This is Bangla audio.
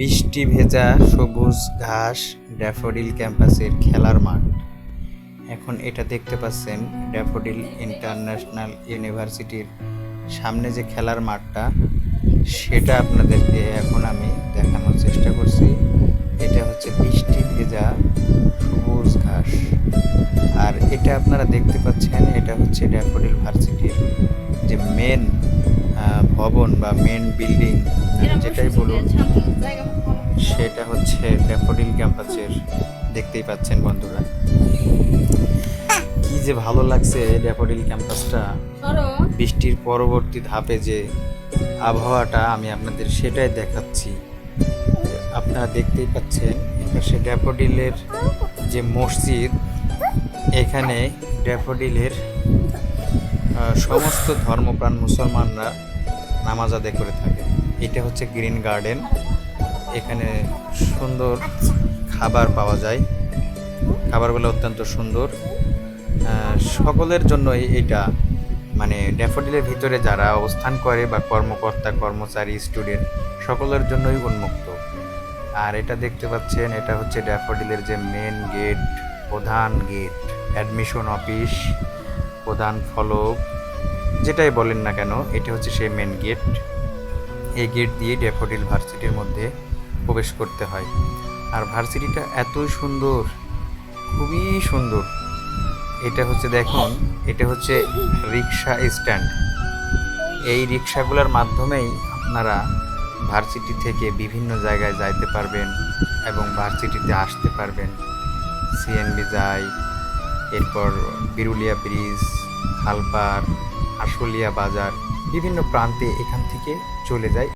বৃষ্টি ভেজা সবুজ ঘাস ড্যাফোডিল ক্যাম্পাসের খেলার মাঠ। এখন এটা দেখতে পাচ্ছেন ড্যাফোডিল ইন্টারন্যাশনাল ইউনিভার্সিটির সামনে যে খেলার মাঠটা, সেটা আপনাদেরকে এখন আমি দেখানোর চেষ্টা করছি। এটা হচ্ছে বৃষ্টি ভেজা সবুজ ঘাস। আর এটা আপনারা দেখতে পাচ্ছেন, এটা হচ্ছে ড্যাফোডিল ভার্সিটির যে মেন ভবন বা মেন বিল্ডিং যেটাই বলুন সেটা হচ্ছে ড্যাফোডিল ক্যাম্পাসের দেখতেই পাচ্ছেন বন্ধুরা। কি যে ভালো লাগছে ড্যাফোডিল ক্যাম্পাসটা বৃষ্টির পরবর্তী ধাপে যে আবহাওয়াটা আমি আপনাদের সেটাই দেখাচ্ছি। আপনারা দেখতেই পাচ্ছেন সে ড্যাফোডিলের যে মসজিদ এখানে ড্যাফোডিলের সমস্ত ধর্মপ্রাণ মুসলমানরা নামাজ আদায় করে থাকে। এটা হচ্ছে গ্রিন গার্ডেন। এখানে সুন্দর খাবার পাওয়া যায়। খাবারগুলো অত্যন্ত সুন্দর। সকলের জন্যই এটা মানে ড্যাফোডিলের ভিতরে যারা অবস্থান করে বা কর্মকর্তা, কর্মচারী, স্টুডেন্ট, সকলের জন্যই উন্মুক্ত। আর এটা দেখতে পাচ্ছেন, এটা হচ্ছে ড্যাফোডিলের যে মেন গেট প্রধান গেট অ্যাডমিশন অফিস প্রধান ফলক। যেটাই বলেন না কেন, এটা হচ্ছে সেই মেন গেট এই গেট দিয়ে ড্যাফোডিল ভার্সিটির মধ্যে প্রবেশ করতে হয়। আর ভার্সিটিটা এতই সুন্দর, খুবই সুন্দর। এটা হচ্ছে দেখুন, এটা হচ্ছে রিক্সা স্ট্যান্ড। এই রিক্সাগুলোর মাধ্যমেই আপনারা ভার্সিটি থেকে বিভিন্ন জায়গায় যাইতে পারবেন এবং ভার্সিটিতে আসতে পারবেন। সিএনবি যায়, এরপর বিরুলিয়া ব্রিজ খালপার আশুলিয়া বাজার বিভিন্ন প্রান্তে এখান থেকে চলে যায়।